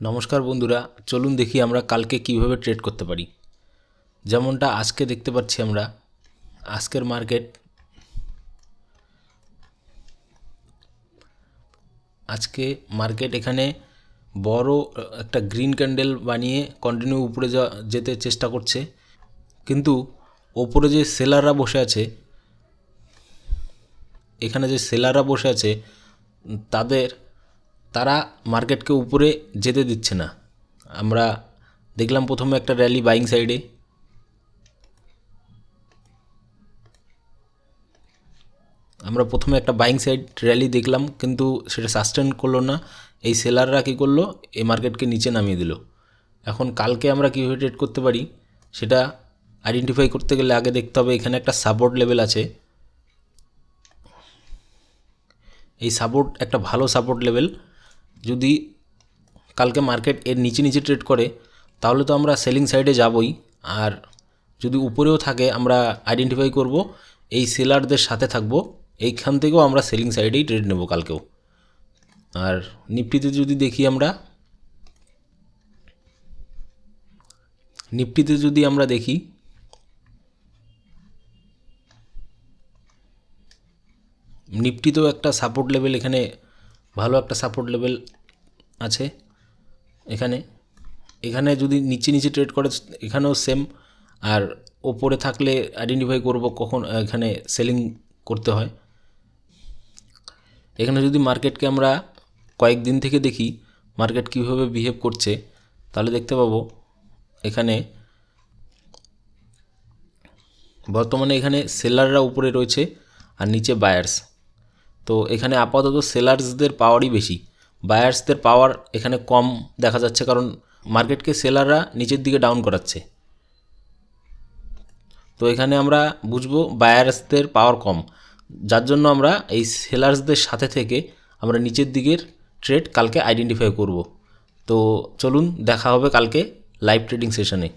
নমস্কার বন্ধুরা, চলুন দেখি আমরা কালকে কীভাবে ট্রেড করতে পারি। যেমনটা আজকে দেখতে পাচ্ছি আমরা, আজকের মার্কেট আজকে মার্কেট এখানে বড়, একটা গ্রিন ক্যান্ডেল বানিয়ে কন্টিনিউ উপরে যেতে চেষ্টা করছে। কিন্তু ওপরে যে সেলাররা বসে আছে, এখানে যে সেলাররা বসে আছে, তাদের তারা মার্কেটকে উপরে যেতে দিচ্ছে না। আমরা দেখলাম প্রথমে একটা র্যালি বাইং সাইডে আমরা প্রথমে একটা বাইং সাইড র্যালি দেখলাম, কিন্তু সেটা সাস্টেন করল না। এই সেলাররা কী করল? এই মার্কেটকে নিচে নামিয়ে দিল। এখন কালকে আমরা কীভাবে ট্রেড করতে পারি, সেটা আইডেন্টিফাই করতে গেলে আগে দেখতে হবে, এখানে একটা সাপোর্ট লেভেল আছে। এই সাপোর্ট একটা ভালো সাপোর্ট লেভেল যদি কালকে মার্কেট এর নিচে নিচে ট্রেড করে, তাহলে তো আমরা সেলিং সাইডে যাবই। আর যদি উপরেও থাকে, আমরা আইডেন্টিফাই করব, এই সেলারদের সাথে থাকব, এইখান থেকেও আমরা সেলিং সাইডেই ট্রেড নেব কালকেও। আর নিফটিতে যদি দেখি আমরা, নিফটিতে যদি আমরা দেখি, নিফটিতেও একটা সাপোর্ট লেভেল এখানে ভালো একটা সাপোর্ট লেভেল আছে? এখানে? এখানে যদি নিচে নিচে ট্রেড করে, এখানেও সেম আর ওপরে থাকলে আইডেন্টিফাই করব কখন এখানে সেলিং করতে হয়। এখানে যদি মার্কেটকে আমরা কয়েকদিন থেকে দেখি মার্কেট কীভাবে বিহেভ করছে, তাহলে দেখতে পাবো, এখানে বর্তমানে এখানে সেলাররা উপরে রয়েছে আর নিচে বায়ার্স তো এখানে আপাতত সেলার্সদের পাওয়ারই বেশি। বায়ার্সদের পাওয়ার এখানে কম দেখা যাচ্ছে কারণ মার্কেটকে সেলাররা নিচের দিকে ডাউন করাচ্ছে। তো এখানে আমরা বুঝব বায়ার্সদের পাওয়ার কম। যার জন্য আমরা এই সেলার্সদের সাথে থেকে আমরা নিচের দিকের ট্রেড কালকে আইডেন্টিফাই করব। তো চলুন দেখা হবে কালকে লাইভ ট্রেডিং সেশনে